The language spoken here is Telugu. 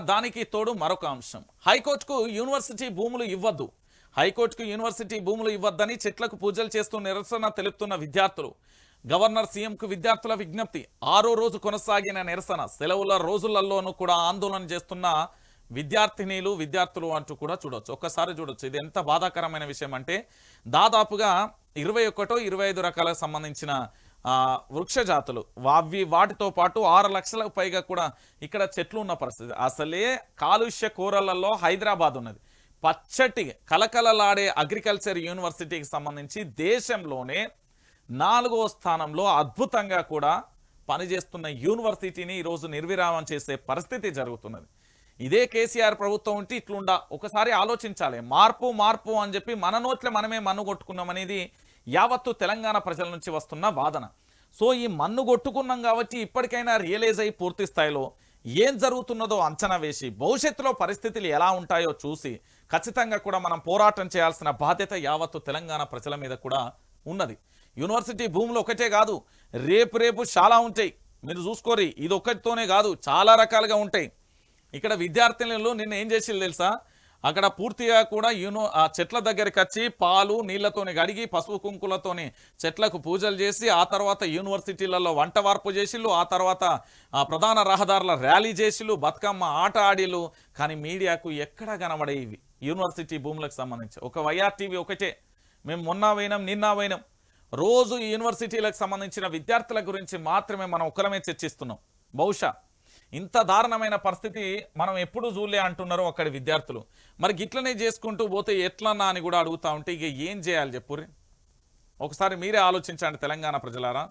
దానికి తోడు మరొక అంశం. హైకోర్టుకు యూనివర్సిటీ భూములు ఇవ్వద్దు. హైకోర్టుకు యూనివర్సిటీ భూములు ఇవ్వద్దని చెట్లకు పూజలు చేస్తూ నిరసన తెలుపుతున్న విద్యార్థులు. గవర్నర్ సీఎంకు విద్యార్థుల విజ్ఞప్తి. ఆరో రోజు కొనసాగిన నిరసన. సెలవుల రోజులలోనూ కూడా ఆందోళన చేస్తున్న విద్యార్థినీలు విద్యార్థులు అంటూ కూడా చూడొచ్చు. ఒక్కసారి చూడొచ్చు. ఇది ఎంత బాధాకరమైన విషయం అంటే దాదాపుగా ఇరవై ఒకటో ఇరవై ఐదు రకాలకు సంబంధించిన వృక్ష జాతులు. అవి వాటితో పాటు ఆరు లక్షలకు పైగా కూడా ఇక్కడ చెట్లు ఉన్న పరిస్థితి. అసలే కాలుష్య కూరలలో హైదరాబాద్ ఉన్నది. పచ్చటి కలకలలాడే అగ్రికల్చర్ యూనివర్సిటీకి సంబంధించి దేశంలోనే నాలుగో స్థానంలో అద్భుతంగా కూడా పనిచేస్తున్న యూనివర్సిటీని ఈరోజు నిర్విరామం చేసే పరిస్థితి జరుగుతున్నది. ఇదే కేసీఆర్ ప్రభుత్వం ఉంటే ఇట్లుండా. ఒకసారి ఆలోచించాలి. మార్పు మార్పు అని చెప్పి మన నోట్లే మనమే మన్ను కొట్టుకున్నాం అనేది యావత్తు తెలంగాణ ప్రజల నుంచి వస్తున్న వాదన. సో ఈ మన్ను కొట్టుకున్నాం కాబట్టి ఇప్పటికైనా రియలైజ్ అయ్యి పూర్తి స్థాయిలో ఏం జరుగుతున్నదో అంచనా వేసి భవిష్యత్తులో పరిస్థితులు ఎలా ఉంటాయో చూసి ఖచ్చితంగా కూడా మనం పోరాటం చేయాల్సిన బాధ్యత యావత్తు తెలంగాణ ప్రజల మీద కూడా ఉన్నది. యూనివర్సిటీ భూములు ఒకటే కాదు రేపు రేపు చాలా ఉంటాయి. మీరు చూసుకోరి ఇది ఒక్కటితోనే కాదు చాలా రకాలుగా ఉంటాయి. ఇక్కడ విద్యార్థినులు నిన్న ఏం చేసి తెలుసా? అక్కడ పూర్తిగా కూడా యూనో ఆ చెట్ల దగ్గరికి వచ్చి పాలు నీళ్ళతోని గడిగి పసుపు కుంకులతోని చెట్లకు పూజలు చేసి ఆ తర్వాత యూనివర్సిటీలలో వంట వార్పు చేసిళ్ళు ఆ తర్వాత ఆ ప్రధాన రహదారుల ర్యాలీ చేసిళ్ళు బతుకమ్మ ఆట ఆడిలు కానీ మీడియాకు ఎక్కడ కనబడేవి యూనివర్సిటీ భూములకు సంబంధించి. ఒక వైఆర్టీవీ ఒకటే. మేము మొన్న పోయినాం నిన్న పోయినాం. రోజు యూనివర్సిటీలకు సంబంధించిన విద్యార్థుల గురించి మాత్రమే మనం ఒకరమే చర్చిస్తున్నాం. బహుశా ఇంత దారుణమైన పరిస్థితి మనం ఎప్పుడు చూడలే అంటున్నారో అక్కడి విద్యార్థులు. మరి గిట్లనే చేసుకుంటూ పోతే ఎట్లన్నా అని కూడా అడుగుతా ఉంటే ఇక ఏం చేయాలి చెప్పుర్రి? ఒకసారి మీరే ఆలోచించండి తెలంగాణ ప్రజలారా.